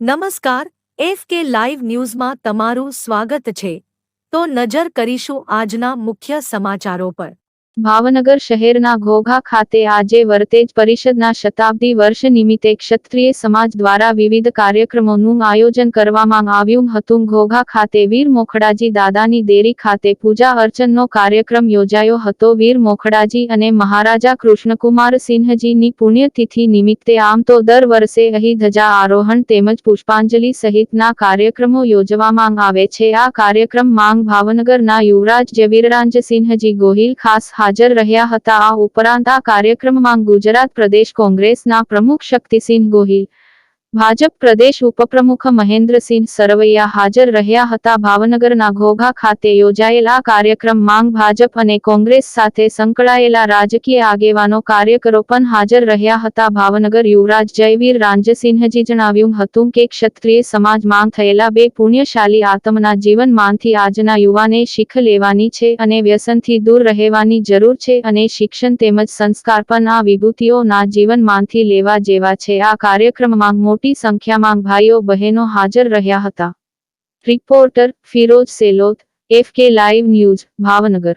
નમસ્કાર, F K live ન્યૂઝમાં તમારું સ્વાગત છે. તો નજર કરીશું આજના મુખ્ય સમાચારો પર. ભાવનગર શહેરના ઘોઘા ખાતે આજે વર્તેજ પરિષદના શતાબ્દી વર્ષ નિમિત્તે ક્ષત્રિય સમાજ દ્વારા વિવિધ કાર્યક્રમોનું આયોજન કરવામાં આવ્યું હતું. ઘોઘા ખાતે વીર મોખડાજી દાદાની દેરી ખાતે પૂજા અર્ચનનો કાર્યક્રમ યોજાયો હતો. વીર મોખડાજી અને મહારાજા કૃષ્ણકુમાર સિંહજીની પુણ્યતિથિ નિમિત્તે આમ તો દર વર્ષે અહીં ધજા આરોહણ તેમજ પુષ્પાંજલિ સહિતના કાર્યક્રમો યોજવામાં આવે છે. આ કાર્યક્રમ માંગ ભાવનગરના યુવરાજ જવીરરાજસિંહજી ગોહિલ ખાસ હાજર રહ્યા હતા. આ ઉપરાંત આ કાર્યક્રમમાં ગુજરાત પ્રદેશ કોંગ્રેસના પ્રમુખ શક્તિસિંહ ગોહિલ ભાજપ પ્રદેશ ઉપપ્રમુખ મહેન્દ્રસિંહ સરવૈયા હાજર રહ્યા હતા ભાવનગરના ઘોઘા ખાતે યોજાયેલ કાર્યક્રમ માંગ ભાજપ અને કોંગ્રેસ સાથે સંકળાયેલા રાજકીય આગેવાનો કાર્યકરો પણ હાજર રહ્યા હતા. ભાવનગર યુવરાજ જયવીર રાંજસિંહજી જણાવ્યું હતું કે ક્ષત્રિય સમાજ માંગ થયેલા બે પુણ્યશાલી આત્મના જીવનમાંથી આજના યુવાને શીખ લેવાની છે અને વ્યસનથી દૂર રહેવાની જરૂર છે અને શિક્ષણ તેમજ સંસ્કાર પણ આ વિભૂતિઓના જીવનમાંથી લેવા જેવા છે. આ કાર્યક્રમમાં મોટી સંખ્યામાં ભાઈઓ બહેનો હાજર રહ્યા હતા. Reporter Firoj Selot, F K live news, Bhavnagar.